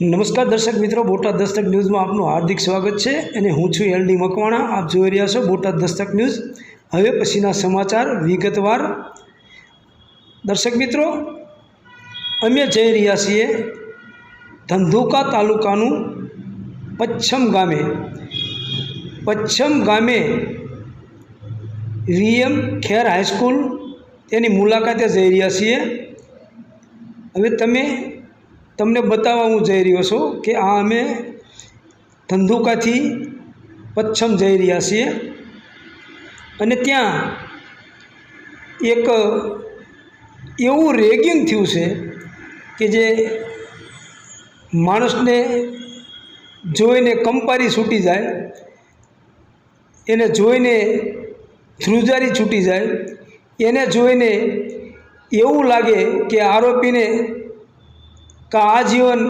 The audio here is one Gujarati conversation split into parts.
નમસ્કાર દર્શક મિત્રો, બોટાદ દસ્તક ન્યૂઝમાં આપનું હાર્દિક સ્વાગત છે અને હું છું એલડી મકવાણા. આપ જોઈ રહ્યા છો બોટાદ દસ્તક ન્યૂઝ. હવે પછીના સમાચાર વિગતવાર. દર્શક મિત્રો, અમે જઈ રહ્યા છીએ ધંધુકા તાલુકાનું પચ્છમ ગામે. પચ્છમ ગામે વીએમ ખેર હાઈસ્કૂલ તેની મુલાકાતે જઈ રહ્યા છીએ. હવે તમે તમને બતાવવા હું જઈ રહ્યો છું કે આ અમે ધંધુકાથી પચ્છમ જઈ રહ્યા છીએ. અને ત્યાં એક એવું રેગિંગ થયું છે કે જે માણસને જોઈને કંપારી છૂટી જાય, એને જોઈને ધ્રુજારી છૂટી જાય, એને જોઈને એવું લાગે કે આરોપીને કા આજીવન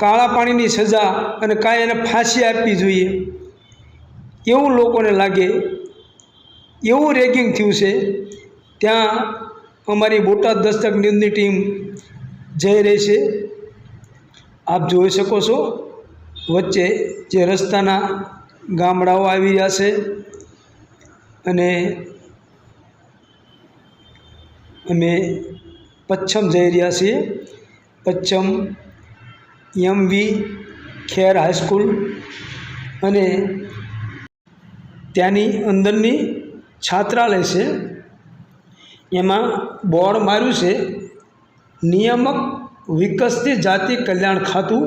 કાળા પાણીની સજા અને કાંઈ એને ફાંસી આપવી જોઈએ? એવું લોકોને લાગે, એવું રેગિંગ થયું છે, ત્યાં અમારી બોટાદ દસ્તક ન્યૂઝની ટીમ જઈ રહી છે. આપ જોઈ શકો છો, વચ્ચે જે રસ્તાના ગામડાઓ આવી રહ્યા છે અને અમે પચ્છમ જઈ રહ્યા છીએ. પચ્છમ એમવી ખેર હાઈસ્કૂલ અને ત્યાંની અંદરની છાત્રાલય છે. એમાં બોર્ડ માર્યું છે, નિયામક વિકસતી જાતિ કલ્યાણ ખાતું,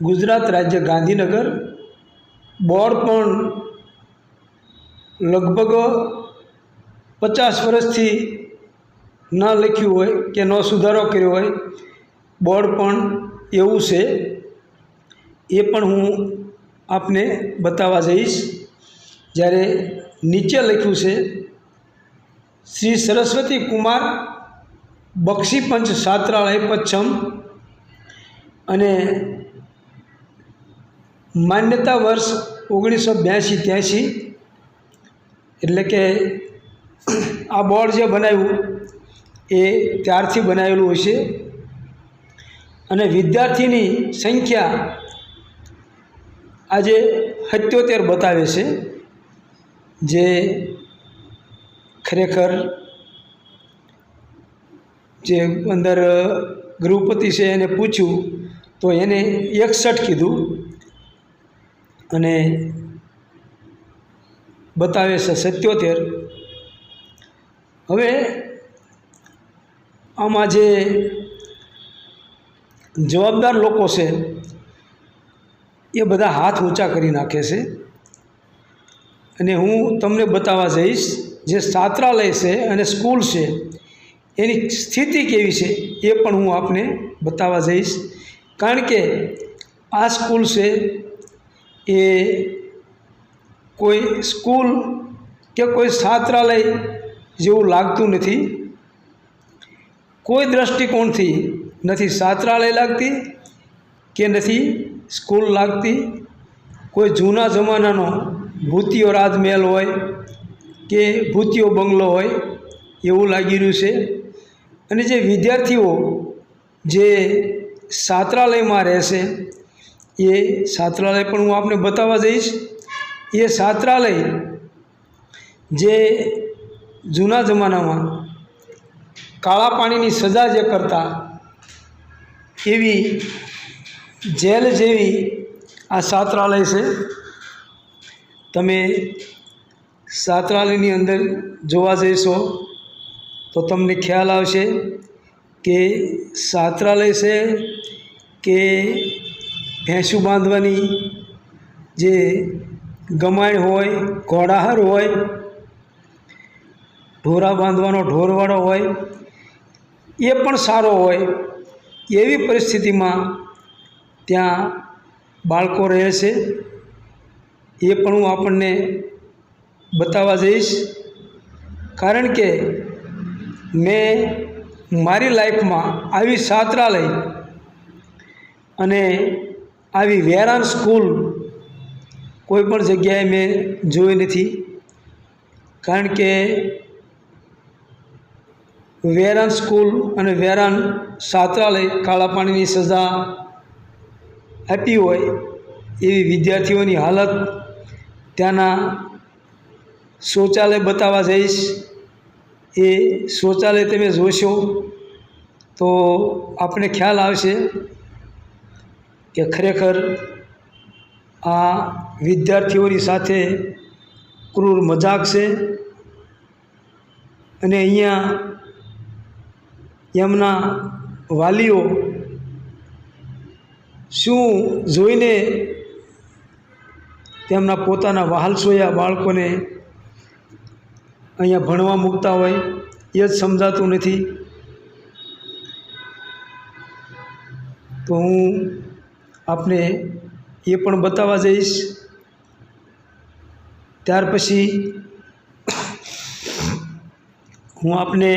ગુજરાત રાજ્ય ગાંધીનગર. બોર્ડ પણ લગભગ પચાસ વર્ષથી ન લખ્યું હોય કે ન સુધારો કર્યો હોય, બોર્ડ પણ એવું છે. એ પણ હું આપને બતાવવા જઈશ. જ્યારે નીચે લખ્યું છે, શ્રી સરસ્વતી કુમાર બક્ષી પંચ છાત્રાલય પચ્છમ અને માન્યતા વર્ષ ઓગણીસો બ્યાસી ત્યાંસી. એટલે કે આ બોર્ડ જે બનાવ્યું એ ત્યારથી બનાવેલું હશે. અને વિદ્યાર્થીની સંખ્યા આજે સત્યોતેર બતાવે છે, જે ખરેખર જે અંદર ગૃહપતિ છે એને પૂછ્યું, તો એને એકસઠ કીધું અને બતાવે છે સત્યોતેર. હવે આમાં જે જવાબદાર લોકો છે, એ બધા હાથ ઊંચા કરી નાખે છે. અને હું તમને બતાવવા જઈશ, જે છાત્રાલય છે અને સ્કૂલ છે, એની સ્થિતિ કેવી છે, એ પણ હું આપને બતાવવા જઈશ. કારણ કે આ સ્કૂલ છે, એ કોઈ સ્કૂલ કે કોઈ છાત્રાલય જેવું લાગતું નથી. કોઈ દ્રષ્ટિકોણથી નથી છાત્રાલય લાગતી કે નથી સ્કૂલ લાગતી, કોઈ જૂના જમાનાનો ભૂતિયો રાજમહેલ હોય કે ભૂતિયો બંગલો હોય, એવું લાગી રહ્યું છે. અને જે વિદ્યાર્થીઓ જે છાત્રાલયમાં રહેશે, એ છાત્રાલય પણ હું આપને બતાવવા જઈશ. એ છાત્રાલય જે જૂના જમાનામાં કાળા પાણીની સજા જે કરતા, એવી જેલ જેવી આ છાત્રાલય છે. તમે છાત્રાલયની અંદર જોવા જઈશો તો તમને ખ્યાલ આવશે કે છાત્રાલય છે કે ભેંસું બાંધવાની જે ગમાણ હોય, ઘોડાહાર હોય, ઢોરા બાંધવાનો ઢોરવાળો હોય એ પણ સારો હોય એવી પરિસ્થિતિમાં ત્યાં બાળકો રહે છે. એ પણ હું આપણને બતાવવા જઈશ. કારણ કે મેં મારી લાઈફમાં આવી છાત્રાલય અને આવી વેરાન સ્કૂલ કોઈ પણ જગ્યાએ મેં જોઈ નથી. કારણ કે વેરાન સ્કૂલ અને વેરાન છાત્રાલય કાળા પાણીની સજા આપી હોય એવી વિદ્યાર્થીઓની હાલત ત્યાંના શૌચાલય બતાવવા જઈશ. એ શૌચાલય તમે જોશો તો આપણે ખ્યાલ આવશે કે ખરેખર આ વિદ્યાર્થીઓની સાથે ક્રૂર મજાક છે. અને અહીંયા એમના વાલીઓ શું જોઈને તેમના પોતાના વહાલસોયા બાળકોને અહીંયા ભણવા મૂકતા હોય એ જ સમજાતું નથી. તો હું આપને એ પણ બતાવવા જઈશ. ત્યાર પછી હું આપને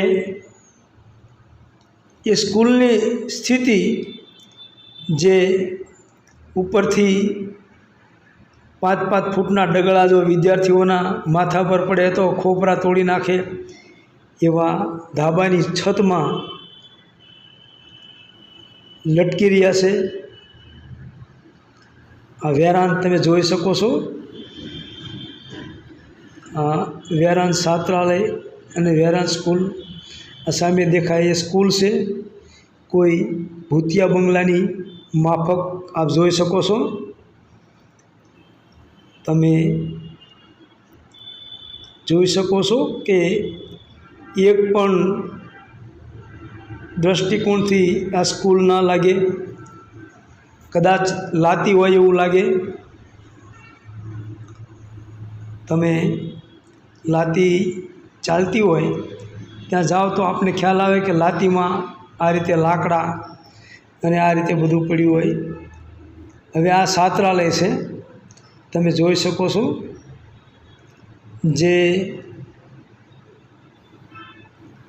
એ સ્કૂલની સ્થિતિ જે ઉપરથી પાંચ પાંચ ફૂટના ડગલા જો વિદ્યાર્થીઓના માથા પર પડે તો ખોપરા તોડી નાખે એવા ધાબાની છતમાં લટકી રહ્યા છે. આ વેરાન તમે જોઈ શકો છો. આ વેરાન છાત્રાલય અને વેરાન સ્કૂલ આ સામે દેખાય એ સ્કૂલ છે. કોઈ ભૂતિયા બંગલાની માફક આપ જોઈ શકો છો. તમે જોઈ શકો છો કે એક પણ દૃષ્ટિકોણથી આ સ્કૂલ ના લાગે. કદાચ લાતી હોય એવું લાગે. તમે લાતી ચાલતી હોય ત્યાં જાઓ તો આપને ખ્યાલ આવે કે લાતીમાં આ રીતે લાકડા અને આ રીતે બધું પડ્યું હોય. હવે આ છાત્રાલય છે. તમે જોઈ શકો છો જે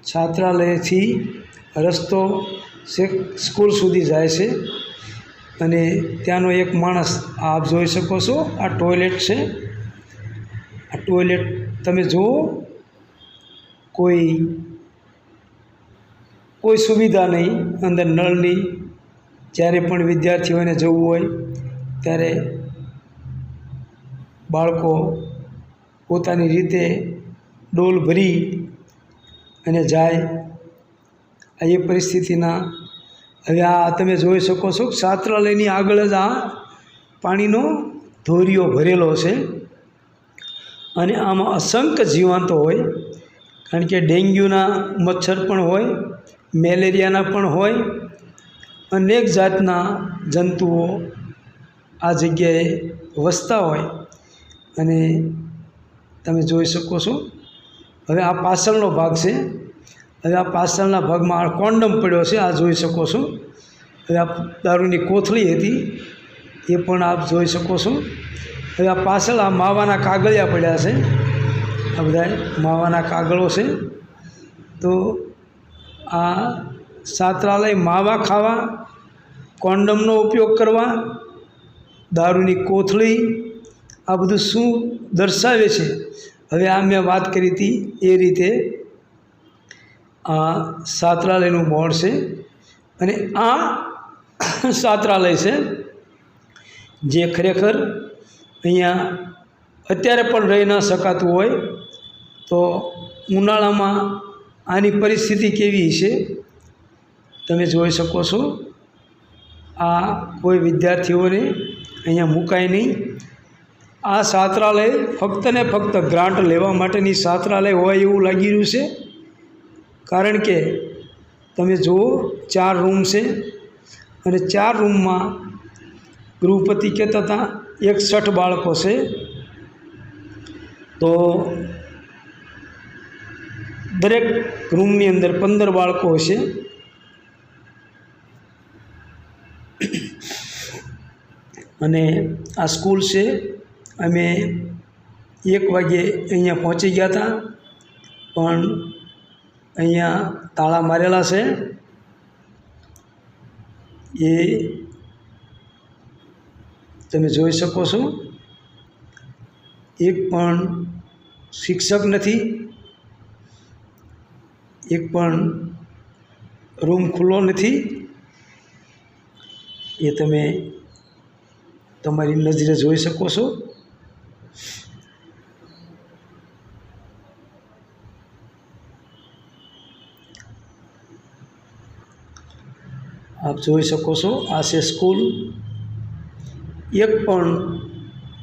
છાત્રાલયથી રસ્તો સ્કૂલ સુધી જાય છે અને ત્યાંનો એક માણસ આપ જોઈ શકો છો આ ટોયલેટ છે. આ ટોયલેટ તમે જુઓ કોઈ કોઈ સુવિધા નહીં, અંદર નળની જ્યારે પણ વિદ્યાર્થીઓને જવું હોય, ત્યારે બાળકો પોતાની રીતે ડોલ ભરી અને જાય. આ એ પરિસ્થિતિના, હવે આ તમે જોઈ શકો છો છાત્રાલયની આગળ જ આ પાણીનો ધોરીઓ ભરેલો છે અને આમાં અસંખ્ય જીવાંતો હોય, કારણ કે ડેન્ગ્યુના મચ્છર પણ હોય મેલેરિયાના પણ હોય. અનેક જાતના જંતુઓ આ જગ્યાએ વસતા હોય. અને તમે જોઈ શકો છો. હવે આ પાછળનો ભાગ છે. હવે આ પાછળના ભાગમાં આ કોન્ડમ પડ્યો છે, આ જોઈ શકો છો. હવે આ દારૂની કોથળી હતી, એ પણ આપ જોઈ શકો છો. હવે આ પાછળ આ માવાના કાગળિયા પડ્યા છે. આ બધા માવાના કાગળો છે. તો આ સાત્રાલય માવા ખાવા, કોન્ડમનો ઉપયોગ કરવા, દારૂની કોથળી, આ બધું શું દર્શાવે છે? હવે આ મેં વાત કરી હતી એ રીતે આ સાત્રાલયનું બોર્ડ છે અને આ સાત્રાલય છે જે ખરેખર અહીંયા અત્યારે પણ રહી ન શકાતું હોય તો ઉનાળામાં આની પરિસ્થિતિ કેવી છે? તમે જોઈ શકો છો. આ કોઈ વિદ્યાર્થીઓને અહીંયા મુકાય નહીં. આ છાત્રાલય ફક્ત ને ફક્ત ગ્રાન્ટ લેવા માટેની છાત્રાલય હોય એવું લાગી રહ્યું છે. કારણ કે તમે જુઓ, ચાર રૂમ છે અને ચાર રૂમમાં ગૃહપતિ કહેતા હતા, એકસઠ બાળકો છે. તો દરેક રૂમની અંદર પંદર બાળકો હશે. અને આ સ્કૂલ છે. અમે એક વાગે અહીંયા પહોંચી ગયા હતા. પણ અહીંયા તાળા મારેલા છે. એ તમે જોઈ શકો છો. એક પણ શિક્ષક નથી. એક પણ રૂમ ખુલ્લો નથી. એ તમે તમારી નજરે જોઈ શકો છો. આપ જોઈ શકો છો, આ છે સ્કૂલ. એક પણ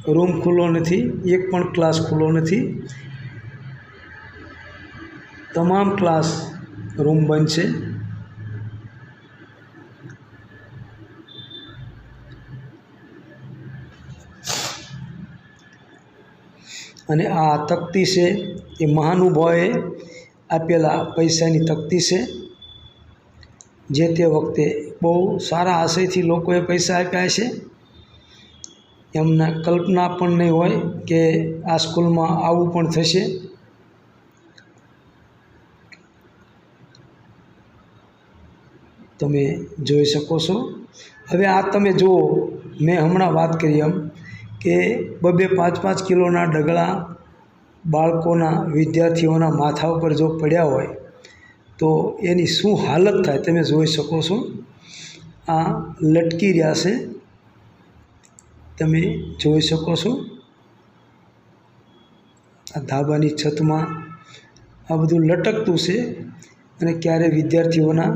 રૂમ ખુલ્લો નથી, એક પણ ક્લાસ ખુલ્લો નથી. તમામ ક્લાસ રૂમ બંધ છે. અને આ તકતી છે એ મહાનુભાવે આપેલા પૈસાની તકતી છે. જે તે વખતે બહુ સારા આશયથી લોકોએ પૈસા આપ્યા છે. એમના કલ્પના પણ નહીં હોય કે આ સ્કૂલમાં આવું પણ થશે. તમે જોઈ શકો છો. હવે આ તમે જુઓ, મેં હમણાં વાત કરી એમ કે બબે પાંચ પાંચ કિલોના ડગલા બાળકોના વિદ્યાર્થીઓના માથા ઉપર જો પડ્યા હોય, તો એની શું હાલત થાય તમે જોઈ શકો છો. આ લટકી રહ્યા છે. તમે જોઈ શકો છો. આ ધાબાની છતમાં આ બધું લટકતું છે અને ક્યારે વિદ્યાર્થીઓના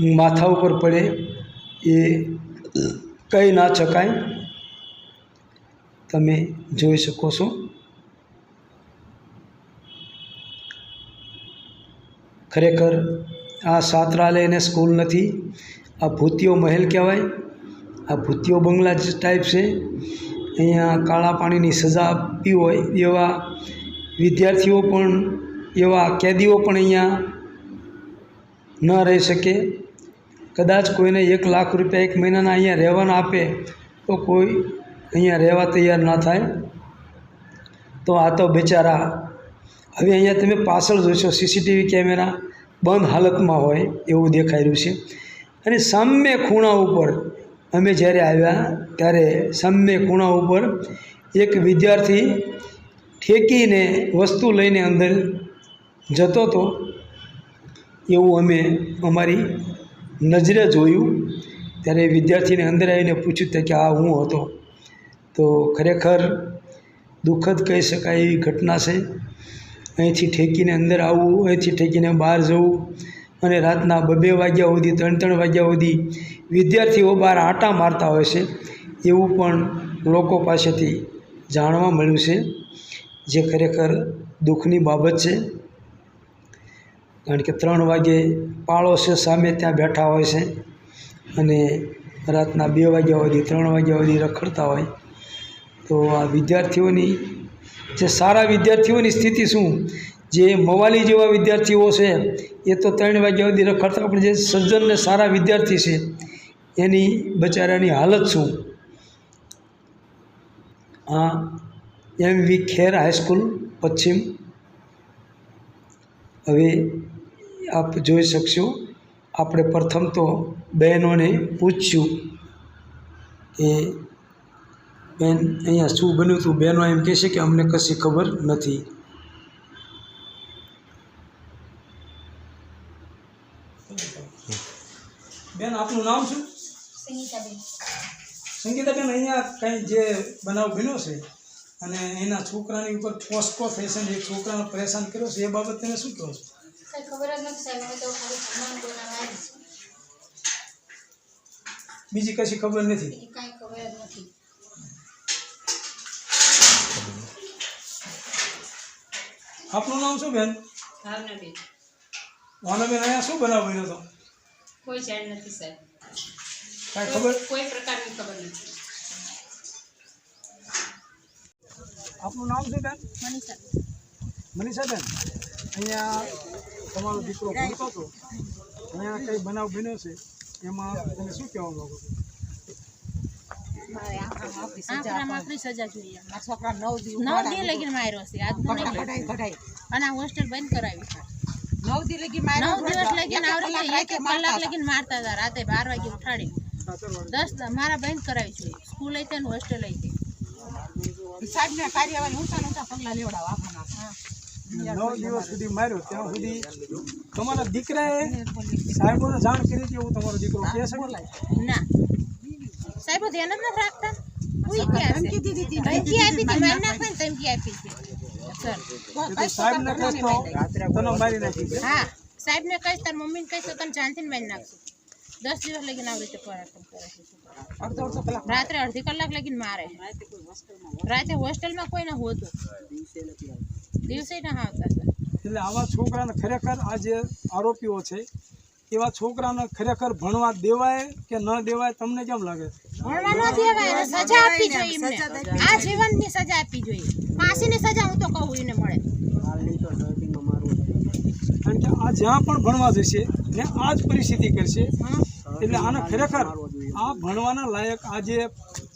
માથા ઉપર પડે એ કહી ના શકાય તમે જોઈ શકો છો. ખરેખર આ છાત્રાલય અને સ્કૂલ નથી, આ ભૂતિયો મહેલ કહેવાય. આ ભૂતિયો બંગલા જ ટાઈપ છે. અહીંયા કાળા પાણીની સજા આપી હોય એવા વિદ્યાર્થીઓ પણ, એવા કેદીઓ પણ અહીંયા ન રહી શકે. કદાચ કોઈને એક લાખ રૂપિયા એક મહિનાના અહીંયા રહેવાના આપે, તો કોઈ અહીંયા રહેવા તૈયાર ના થાય. તો આ તો બિચારા, હવે અહીંયા તમે પાછળ જોશો, સીસીટીવી કેમેરા બંધ હાલતમાં હોય એવું દેખાઈ રહ્યું છે. અને સામે ખૂણા ઉપર અમે જ્યારે આવ્યા, ત્યારે સામે ખૂણા ઉપર એક વિદ્યાર્થી ઠેકીને વસ્તુ લઈને અંદર જતો હતો. એવું અમે અમારી નજરે જોયું, ત્યારે વિદ્યાર્થીને અંદર આવીને પૂછ્યું કે આ હું હતો? તો ખરેખર દુઃખદ કહી શકાય એવી ઘટના છે. અહીંથી ઠેકીને અંદર આવવું અહીંથી ઠેકીને બહાર જવું અને રાતના બબે વાગ્યા સુધી ત્રણ ત્રણ વાગ્યા સુધી વિદ્યાર્થીઓ બહાર આંટા મારતા હોય છે, એવું પણ લોકો પાસેથી જાણવા મળ્યું છે, જે ખરેખર દુઃખની બાબત છે. કારણ કે ત્રણ વાગે પાડોશીઓ સામે ત્યાં બેઠા હોય છે. અને રાતના બે વાગ્યા સુધી, ત્રણ વાગ્યા સુધી રખડતા હોય. તો આ વિદ્યાર્થીઓની, જે સારા વિદ્યાર્થીઓની સ્થિતિ શું? જે મવાલી જેવા વિદ્યાર્થીઓ છે, એ તો ત્રણ વાગ્યા સુધી રખડતા, પણ જે સજ્જન ને સારા વિદ્યાર્થી છે, એની બચારાની હાલત શું? આ એમ વી ખેર હાઈસ્કૂલ પશ્ચિમ. હવે આપ જોઈ શકશો. આપણે પ્રથમ તો બહેનોને પૂછ્યું કે બેન અહીંયા શું બન્યું હતું બહેનો એમ કહે છે કે અમને કશી ખબર નથી. બેન આપનું નામ શું? સંગીતાબેન. સંગીતાબેન અહીંયા કંઈ જે બનાવ બન્યો છે? અને એના છોકરાની ઉપર પોસ્કો ફેશન એક છોકરાને પરેશાન કર્યો છે એ બાબત તમે શું કહો છો? સાહેબ ખબર જ નથી સાહેબ તો ખાલી ભગવાન બોલાવા આવી છે. બીજી કશી ખબર નથી? કાંઈ ખબર જ નથી. આપનું નામ શું બેન? ભાવનાબેન. વાનાબેન અહીંયા શું બનાવ બન્યો હતો કોઈ જાણ નથી સાહેબ. કાંઈ ખબર? કોઈ પ્રકારની ખબર નથી. આપનું નામ શું બેન? મનીષા. મનીષાબેન. અહીંયા તમારો દીકરો ભણતો હતો અહીંયા કંઈ બનાવ બન્યો છે એમાં તમે શું કહેવા માંગો છો? આંકડામાં આપણી સજા જોઈએ. આ છોકરા નવ દિવસ નવ દી લગીને માર્યો છે આજનો નહીં કઢાઈ કઢાઈ અને હોસ્ટેલ બંધ કરાવી નવ દી લગી માર્યો નવ દિવસ લગીને કલાક એક એક રાતે કલાક મારતા હતા રાતે બાર વાગે ઉઠાડી. દસ મારા બંધ કરાવી છે સ્કૂલ હતી ને હોસ્ટેલ હતી ગઈ. કાર્યવાહી ઊંચા ઊંચા પગલા લેવડાવવા નવ દિવસ સુધી માર્યો. ત્યાં સુધી તમારા દીકરાએ સાહેબોને જાણ કરી હતી એવું તમારો દીકરો કહે છે? કે? ના. સાહેબો ધ્યાન જ નથી રાખતા. કોઈ ક્યાં છે? ધમકી દીધી હતી. ધમકી આપી હતી મારી નાખવાની ધમકી આપી હતી. સર કે તું સાહેબને કહેશ તો તને મારી નાખી દે હા. સાહેબને કહીશ તાર મમ્મીને કહીશ તો તને જાનથી મારી નાખશું. દસ દિવસ લગીને આવી રીતે પરાક્રમ કરે છે. અડધો અડધો કલાક રાત્રે અડધી કલાક લગીને મારે. રાતે હોસ્ટેલમાં કોઈ ના હોતું. દિવસે ના આવતા એટલે આવા છોકરાને ખરેખર આ જે આરોપીઓ છે એવા છોકરાને ખરેખર ભણવા દેવાય કે ન દેવાય તમને કેમ લાગે? ભણવા ન દેવાય સજા આપવી જોઈએ એમને. આ જીવનની સજા આપવી જોઈએ. ફાંસીની સજા હું તો કહું એને મળે. કારણ કે આ જ્યાં પણ ભણવા જશે ને આ જ પરિસ્થિતિ કરશે એટલે આને ખરેખર આ ભણવાના લાયક આ જે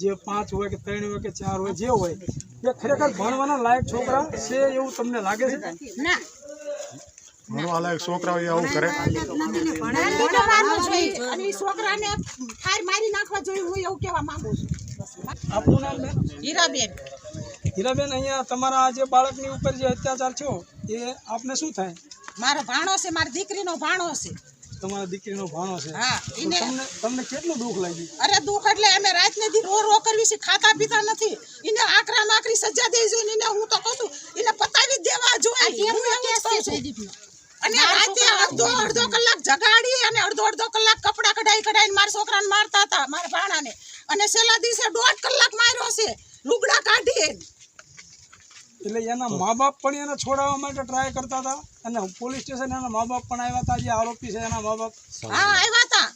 જે પાંચ હોય કે ત્રણ હોય કે ચાર હોય જે હોય એ ખરેખર ભણવાના લાયક છોકરા છે એવું તમને લાગે છે ના ભણવા લાયક આવું કરે છોકરાને ઠાર મારી નાખવા જોઈએ હું એવું કહેવા માંગુ છું આપનું નામ હીરાબેન હીરાબેન અહીંયા તમારા જે બાળકની ઉપર જે અત્યાચાર થયો એ આપને શું થાય મારો ભાણો છે મારી દીકરીનો ભાણો છે તમારા દીકરીનો ભાણો છે. તમને તમને કેટલું દુઃખ લાગ્યું? અરે દુઃખ એટલે અમે રાત ને દી રો રો કરવી છે ખાતા પીતા નથી. એને આકરા માકરી સજા દેવી જોઈએ ને એને હું તો કહું છું એને પતાવી દેવા જોઈએ. હું એવું કેસ કહું છે. છું. અને રાતે અડધો અડધો કલાક જગાડી અને અડધો અડધો કલાક કપડા કઢાઈ કઢાઈને મારા છોકરાને મારતા હતા મારા ભાણાને. અને છેલ્લા દિવસે દોઢ કલાક માર્યો છે લુગડા કાઢી એટલે એના મા બાપ પણ એને છોડાવવા માટે ટ્રાય કરતા હતા. અને પોલીસ સ્ટેશન એના મા બાપ પણ આવ્યા હતા. જે આરોપી છે એના મા બાપ હા આવ્યા હતા.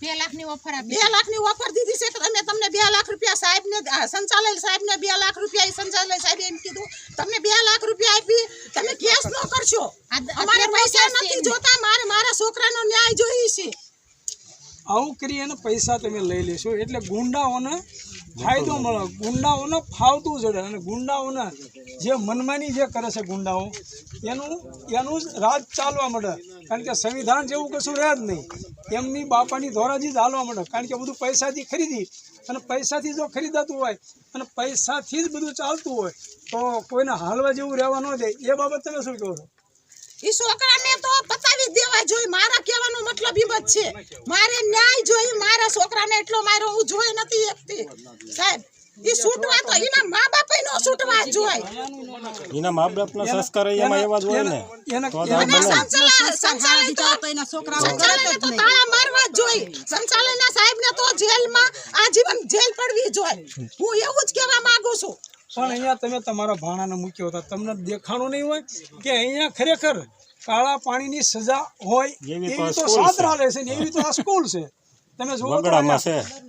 બે લાખની ઓફર બે લાખની ઓફર દીધી છે. કે તમે તમને બે લાખ રૂપિયા સાહેબને આ સાહેબને બે લાખ રૂપિયા ઈ સંચાલક સાહેબે એમ કીધું. તમને બે લાખ રૂપિયા આપી. તમે કેસ ન કરશો. આ અમારે પૈસા નથી જોતા. મારે મારા છોકરાનો ન્યાય જોઈએ છે. આવું કરી અને પૈસા તમે લઈ લેશો. એટલે ગુંડાઓને ફાયદો મળે. ગુંડાઓને ફાવતું જડે અને ગુંડાઓને જે મનમાની જે કરે છે ગુંડાઓ, એનું એનું જ રાજ ચાલવા માંડે. કારણ કે સંવિધાન જેવું કશું રહે જ નહીં. એમની બાપાની ધોરાજી જ હાલવા માંડે. કારણ કે બધું પૈસાથી ખરીદી અને પૈસાથી જો ખરીદાતું હોય અને પૈસાથી જ બધું ચાલતું હોય, તો કોઈને હાલવા જેવું રહેવા ન દે. એ બાબત તમે શું કહો છો? ઈ છોકરાને તો પતાવી દેવા જોઈએ. મારા કહેવાનો મતલબ ઈ જ છે. મારે ન્યાય જોઈએ. મારા છોકરાને એટલો માર્યો હું જોઈ નથી શકતી. સાહેબ ઈ છૂટવા તો એના મા બાપે નો છૂટવા જોઈએ. એના મા બાપના સંસ્કાર એમાં એવા જ હોય ને તો તાળા મારવા જેલમાં આજીવન જેલ પડવી જોઈએ. હું એવું જ કહેવા માંગુ છું. પણ અહીંયા તમે તમારા ભાણાને મૂક્યો હતા તમને દેખાણું નહીં હોય કે અહીંયા ખરેખર કાળા પાણીની સજા હોય એવી તો એવી તો સ્કૂલ છે. સાતરાલય છે ને એવી તો આ સ્કૂલ છે તમે જુઓ.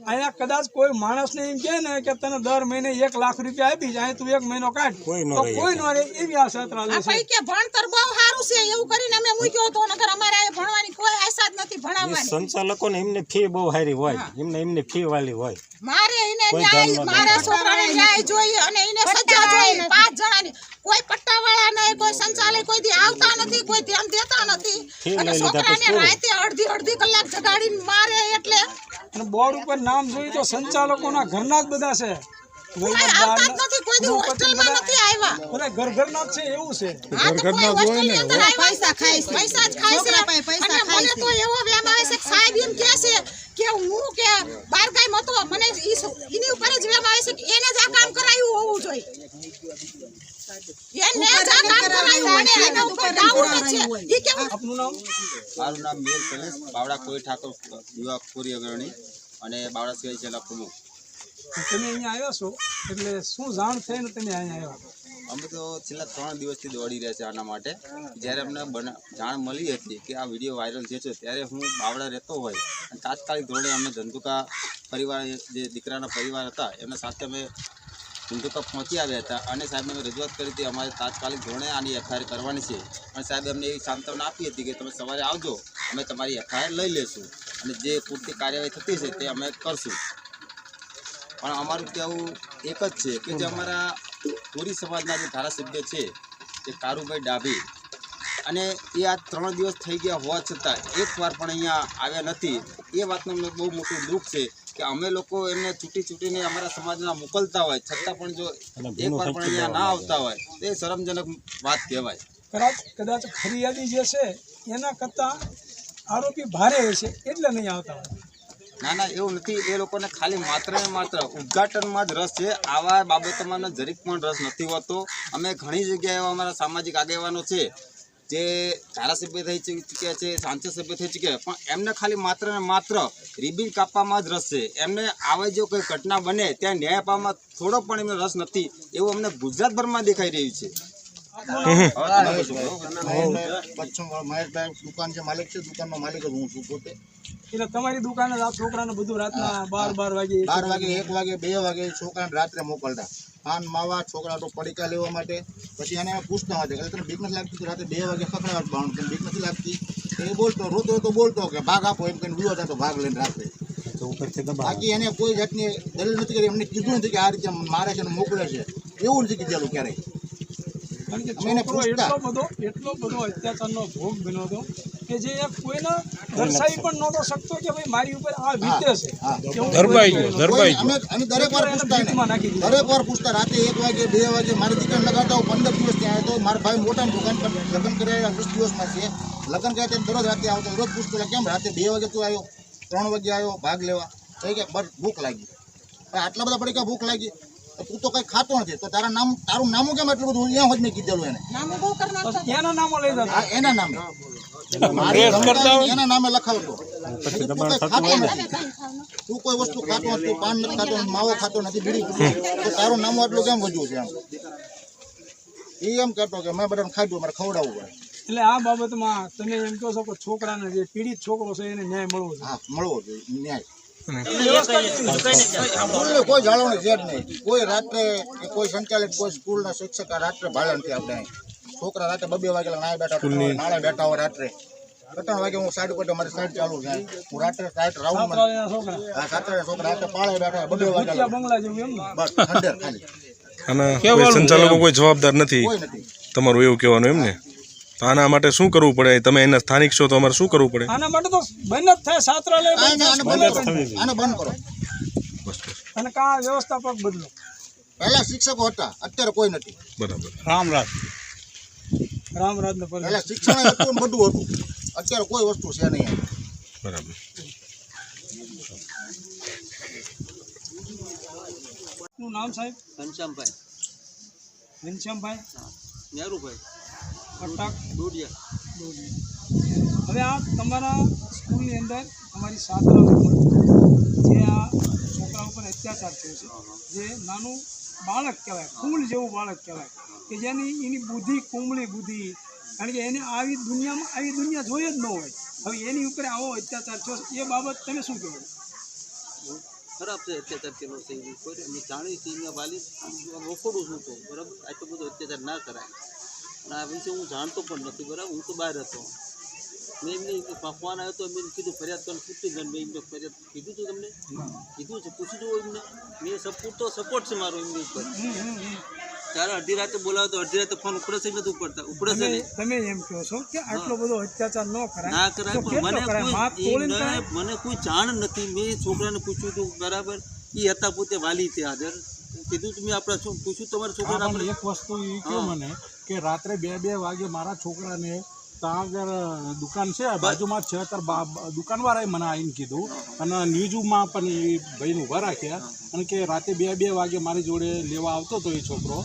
અહીંયા કદાચ કોઈ માણસને એમ કહે ને કે તને દર મહિને એક લાખ રૂપિયા આપી જાય તું એક મહિનો કાઢ. કોઈ ન તો કોઈ નો એવી આ સત્રા આ છે. ભણતર બહુ સારું છે એવું કરીને અમે મૂક્યો હતો નગર અમારે આ ભણવાની કોઈ આશા જ નથી ભણાવવાની. સંચાલકોને એમને ફી બહુ સારી હોય એમને એમને ફી વાલી હોય. મારે એને ન્યાય મારા છોકરાને ન્યાય જોઈએ અને એને સજા જોઈએ પાંચ જણાની. કોઈ પટ્ટાવાળા નહીં કોઈ સંચાલક કોઈ દી આવતા નથી કોઈ ધ્યાન દેતા નથી. અને છોકરાને રાતે અડધી અડધી કલાક જગાડીને મારે એટલે અને બોર્ડ ઉપર નામ જોઈ તો સંચાલકોના ઘરના જ બધા છે. મને તો એવો વેમ આવે છે સાહેબ એમ કહે છે કે હું કે બાર ગાય મતો મને એની ઉપર જ વેમ આવે છે કે એને જ આ કામ કરાયું હોવું જોઈએ. એને જ આ કામ કરાયું મને એના ઉપર ડાઉટ જ છે. ઈ કેવું આપનું નામ? મારું નામ મેર કલેશ બાવડા કોઈ ઠાકોર યુવા કોરી અગ્રણી અને બાવડા સિવાય જિલ્લા પ્રમુખ. તમે અહીંયા આવ્યા છો એટલે શું જાણ થઈને તમે અહીંયા આવ્યા? અમે તો છેલ્લા ત્રણ દિવસથી દોડી રહ્યા છે આના માટે. જ્યારે અમને બના જાણ મળી હતી કે આ વીડિયો વાયરલ થયો છે ત્યારે હું બાવડા રહેતો હોય. અને તાત્કાલિક ધોરણે અમે ધંધુકા પરિવાર જે દીકરાના પરિવાર હતા એમના સાથે અમે ધંધુકા પહોંચી આવ્યા હતા અને સાહેબને અમે રજૂઆત કરી હતી, અમારે તાત્કાલિક ધોરણે આની એફઆઈઆર કરવાની છે. અને સાહેબ અમને એવી સાંત્વના આપી હતી કે તમે સવારે આવજો, અમે તમારી એફઆઈઆર લઈ લેશું અને જે પૂરતી કાર્યવાહી થતી છે તે અમે કરશું. પણ અમારું કહેવું એક જ છે કે જે અમારા કોરી સમાજના જે ધારાસભ્ય છે તે કારુભાઈ ડાભી. અને એ આ ત્રણ દિવસ થઈ ગયા હોવા છતાં, એક વાર પણ અહીંયા આવ્યા નથી. એ વાતનું બહુ મોટું દુઃખ છે. કે અમે લોકો એમને છૂટી છૂટીને અમારા સમાજના મોકલતા હોય છતાં પણ જો એક વાર પણ અહીંયા ના આવતા હોય તો એ શરમજનક વાત કહેવાય. કદાચ કદાચ ફરિયાદી જે છે એના કરતાં આરોપી ભારે હશે એટલે નહીં આવતા હોય. ના ના એવું નથી. એ લોકોને ખાલી માત્ર ને માત્ર ઉદ્ઘાટનમાં જ રસ છે. આવા બાબતોમાં જરીક પણ રસ નથી હોતો. અમે ઘણી જગ્યાએ એવા અમારા સામાજિક આગેવાનો છે. જે ધારાસભ્ય થઈ ચૂક્યા છે સાંસદ સભ્ય થઈ ચૂક્યા પણ એમને ખાલી માત્ર ને માત્ર રિબિન કાપવામાં જ રસ છે. એમને આવે જો કોઈ ઘટના બને ત્યાં ન્યાય આપવામાં થોડો પણ એમને રસ નથી એવું અમને ગુજરાતભરમાં દેખાઈ રહ્યું છે. દુકાન છે માલિક છે દુકાનનો માલિક જ હું છું પોતે એટલે તમારી દુકાને છોકરાને બધું રાતના બાર બાર વાગે બાર વાગે એક વાગે બે વાગે છોકરાને રાત્રે મોકલતા. પાન માવા છોકરા તો પડીકા લેવા માટે. પછી એને પૂછતા હતા કે તને બીક નથી લાગતી તો રાત્રે બે વાગે ખખડાવટ બાણું તને બીક નથી લાગતી? તો એ બોલતો રોતો તો બોલતો કે ભાગ આપો એમ કહીને વિયો જતો ભાગ લઈને રાત્રે તો બાકી એને કોઈ જાતની દલીલ નથી કરી એમને કીધું નથી કે આ રીતે મારે છે ને મોકલે છે. એવું નથી કીધેલું ક્યારેય. એટલો બધો એટલો બધો અત્યાચારનો ભોગ બન્યો હતો કે જે કોઈને દર્શાવી પણ નહોતો શકતો કે ભાઈ મારી ઉપર આ વીતે છે. ધરબાઈ ગયો, ધરબાઈ અમે અમે દરેક વાર પૂછતા નાખી દરેક વાર પૂછતા રાતે એક વાગે બે વાગે મારે દીકરાને લગાડતા હું પંદર દિવસ ત્યાં આવ્યો તો મારા ભાઈ મોટા દુકાન પર લગ્ન કર્યા વીસ દિવસમાં છે. લગ્ન કર્યા ત્યાં દરરોજ રાતે આવતો. રોજ પૂછતો કેમ રાતે બે વાગે તું આવ્યો? ત્રણ વાગે આવ્યો? ભાગ લેવા. તો કે બસ ભૂખ લાગી. આટલા બધા પડી ભૂખ લાગી? તું તો કઈ ખાતો નથી. તો તારા નામ તારું નામું કેમ એટલું બધું? અહીંયા હોજ મેં કીધેલું એને. નામું એના નામો લઈ જતા એના નામે. મારી હોય? એના નામે લખાવતો પછી દબાણ થતું હોય તું કોઈ વસ્તુ ખાતો નથી તું પાન નથી ખાતો માવો ખાતો નથી બીડી તો તારું નામ આટલું કેમ વધ્યું છે એમ? એ એમ કહેતો કે મેં બધાને ખાધું મારે ખવડાવવું પડે એટલે આ બાબતમાં તમે એમ કહો છો કે છોકરાને જે પીડિત છોકરો છે એને ન્યાય મળવો જોઈએ. હા મળવો જોઈએ ન્યાય. કોઈ જાળવણી છે જ નહીં. કોઈ રાત્રે કોઈ સંચાલિત કોઈ સ્કૂલના શિક્ષક રાત્રે ભાડે નથી આપણે અહીં. છોકરા રાત્રે બબે વાગે નાય બેઠા નાળે બેઠા હોય રાત્રે. ત્રણ વાગે હું સાઈડ ઉપર મારી સાઈડ ચાલુ છે. હું રાત્રે સાઈડ રાઉન્ડમાં છોકરા. હા સાત્રે છોકરા રાતે પાળે બેઠા બબે વાગે ભૂતિયા બંગલા જેવું એમ બસ ઠંડેર ખાલી. અને સંચાલકો કોઈ જવાબદાર નથી. તમારું એવું કહેવાનું એમ ને? તો આના માટે શું કરવું પડે? તમે એના સ્થાનિક છો તો અમારે શું કરવું પડે? આના માટે તો બંધ જ થાય છાત્રાલય આને બંધ કરો. અને કા વ્યવસ્થાપક બદલો. પહેલા શિક્ષકો હતા અત્યારે કોઈ નથી. બરાબર. રામ રામ. રામરાજ ને પહેલા શિક્ષણ હતું ને બધું હતું. અત્યારે કોઈ વસ્તુ છે નહીં અહીં. બરાબર. નું નામ સાહેબ? ઘનશ્યામભાઈ. ઘનશ્યામભાઈ? નેહરુભાઈ. કટક. ડોડિયા. હવે આ તમારા સ્કૂલની અંદર તમારી છાત્રા ઉપર જે આ છોકરા ઉપર અત્યાચાર થયો છે. જે નાનું બાળક કહેવાય કુમળ જેવું બાળક કહેવાય, કે જેની, એની બુદ્ધિ કુંબળી બુદ્ધિ, કારણ કે એને આવી દુનિયામાં, આવી દુનિયા જોઈ જ ન હોય. હવે એની ઉપર આવો અત્યાચાર થયો, એ બાબત તમે શું કહેવો ખરાબ છે અત્યાચાર કેલો છે એવી કોઈ અમે જાણીએ છીએ અહીંયા વાલી. રોકડું છું તો બરાબર? આટલો બધો અત્યાચાર ના કરાય. અને આ વિશે હું જાણતો પણ નથી, બરાબર? હું તો બહાર હતો. મેં એમને ફોન આવ્યો તો મેં કીધું ફરિયાદ કરીને છૂટી ગઈ મેં એમને ફરિયાદ કીધું હતું તમને? કીધું છે પૂછી જુઓ એમને. મેં સપોર્ટ તો સપોર્ટ છે મારો એમની ઉપર. ત્યારે અડધી રાતે બોલાવો તો અડધી રાતે ફોન ઉપડે છે નથી ઉપડતા? ઉપડે છે તમે એમ કહો છો કે આટલો બધો અત્યાચાર ન કરાય. ના કરાય પણ મને કોઈ મને જાણ નથી. મેં છોકરાને પૂછ્યું હતું બરાબર એ હતા પોતે વાલી તે હાજર. કીધું તમે આપણે શું પૂછ્યું તમારા છોકરાને એક વસ્તુ એ કહો મને કે રાત્રે બે બે વાગે મારા છોકરાને ત્યાં આગળ દુકાન છે બાજુમાં જ છે. ત્યારે દુકાનવાળાએ મને આવીને કીધું અને ન્યૂઝમાં પણ એ ભાઈને ઊભા રાખ્યા અને કે રાતે બે બે વાગે મારી જોડે લેવા આવતો હતો એ છોકરો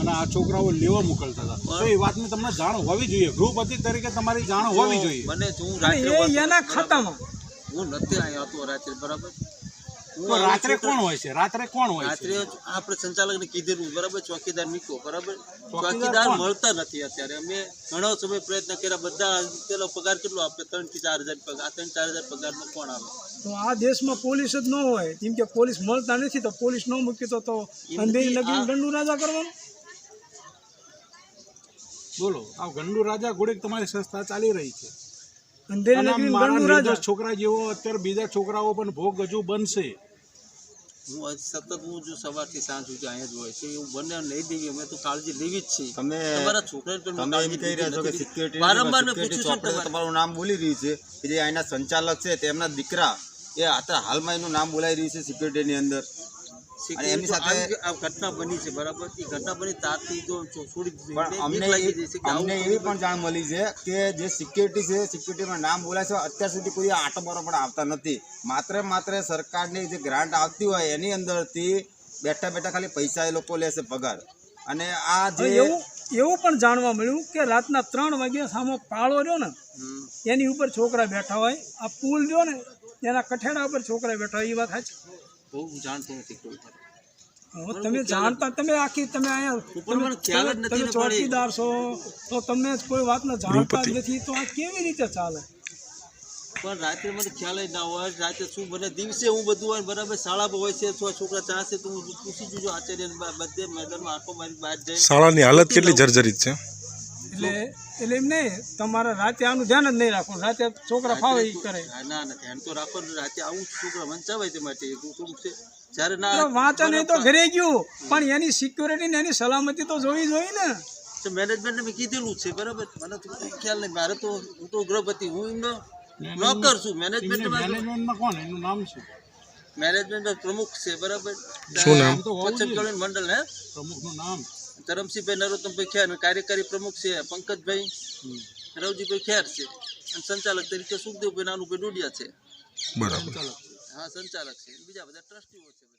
અને આ છોકરાઓ લેવા મોકલતા હતા. તો એ વાતની તમને જાણ હોવી જોઈએ. ગૃહપતિ તરીકે તમારી જાણ હોવી જોઈએ. મને હું અને રાત્રે એ એના ખાતામાં. હું નથી આવ્યો હતો રાત્રે બરાબર? તો રાત્રે કોણ હોય છે? રાત્રે કોણ હોય રાત્રે આપણે સંચાલકને કીધેલું બરાબર? ચોકીદાર નીકળો બરાબર? ચોકીદાર મળતા નથી અત્યારે. અમે ઘણો સમય પ્રયત્ન કર્યા બધા પેલો પગાર કેટલો આપે? ત્રણથી ચાર હજાર પગાર. ત્રણ ચાર હજાર પગારમાં કોણ આવે? તો આ દેશમાં પોલીસ જ ન હોય. કેમ કે પોલીસ મળતા નથી તો પોલીસ ન મૂકી તો તો અંધેરી લગી દંડુ રાજા કરવાનું? બોલો આ ગંડુ રાજા ઘોડે તમારી સંસ્થા ચાલી રહી છે? અંધેરી રાજા. છોકરા જેવો અત્યારે બીજા છોકરાઓ પણ ભોગ હજુ બનશે. હું સતત હું જો સવારથી સાંજ સુધી અહીંયા જ હોય છે એવું બંને નહીં દેવી અમે તો કાળજી લેવી જ છે તમે તમારા છોકરાને પણ તમે એમ કહી રહ્યા છો કે સિક્યુરિટી વારંવાર મેં પૂછ્યું છે તમારું. નામ બોલી રહ્યું છે કે જે અહીંના સંચાલક છે તેમના દીકરા એ અત્યારે હાલમાં એનું નામ બોલાઈ રહ્યું છે સિક્યુરિટીની અંદર. અને એમની સાથે આ ઘટના બની છે બરાબર? એ ઘટના બની તારથી જો છોડી દીધી પણ એટલે અમને બીક લાગી એવી- જશે કે આવું અમને એવી પણ જાણ મળી છે કે જે સિક્યુરિટી છે સિક્યુરિટીમાં નામ બોલાય છે અત્યાર સુધી કોઈ આટો પણ આવતા નથી. માત્ર માત્ર સરકારની જે ગ્રાન્ટ આવતી હોય એની અંદરથી બેઠા બેઠા ખાલી પૈસા એ લોકો લેશે પગાર. અને આ જે એવું એવું પણ જાણવા મળ્યું કે રાતના ત્રણ વાગ્યા સામો પાળો રહ્યો ને એની ઉપર છોકરા બેઠા હોય આ પુલ રહ્યો ને એના કઠેડા ઉપર છોકરા બેઠા હોય એ વાત સાચી? બહુ હું જાણતો નથી કોઈ પણ તમે જાણતા તમે આખી તમે અહીંયા ચોકીદાર છો તો તમે કોઈ વાતને જાણતા જ નથી તો આ કેવી રીતે ચાલે? પણ રાત્રે મને ખ્યાલ જ ના હોય રાતે શું બને? દિવસે હું બધું હોય બરાબર શાળામાં હોય છે છ છોકરા ચાહશે તો હું પૂછી જોજો આચાર્ય બધે મેદાનમાં આંખો મારી બહાર જઈને. શાળાની હાલત કેટલી જર્જરિત છે? એટલે એટલે એમ નહીં તમારે રાતે આનું ધ્યાન જ નહીં રાખો રાતે છોકરા ફાવે એ કરે. ના ના ધ્યાન તો રાખો રાતે આવું છોકરા વંચાવાય તે માટે. એવું છે. જ્યારે ના વાંચો નહીં તો ઘરે ગયું. પણ એની સિક્યોરિટી ને એની સલામતી તો જોવી જોઈએ ને. તો મેનેજમેન્ટને મેં કીધેલું છે બરાબર? મને તો ખ્યાલ નહીં. મારે તો હું તો ગૃહપતિ હું એમનો નોકર છું. મેનેજમેન્ટ મેનેજમેન્ટમાં કોણ? એનું નામ શું? મેનેજમેન્ટ પ્રમુખ છે બરાબર? શું નામ? તો મંડળ હે? પ્રમુખનું નામ. ધરમસિંહભાઈ નરોત્તમભાઈ ખેર કાર્યકારી પ્રમુખ છે પંકજભાઈ રવજીભાઈ ખેર છે અને સંચાલક તરીકે સુખદેવભાઈ નાનુભાઈ ડોડિયા છે. બરાબર. હા સંચાલક છે. બીજા બધા ટ્રસ્ટીઓ છે.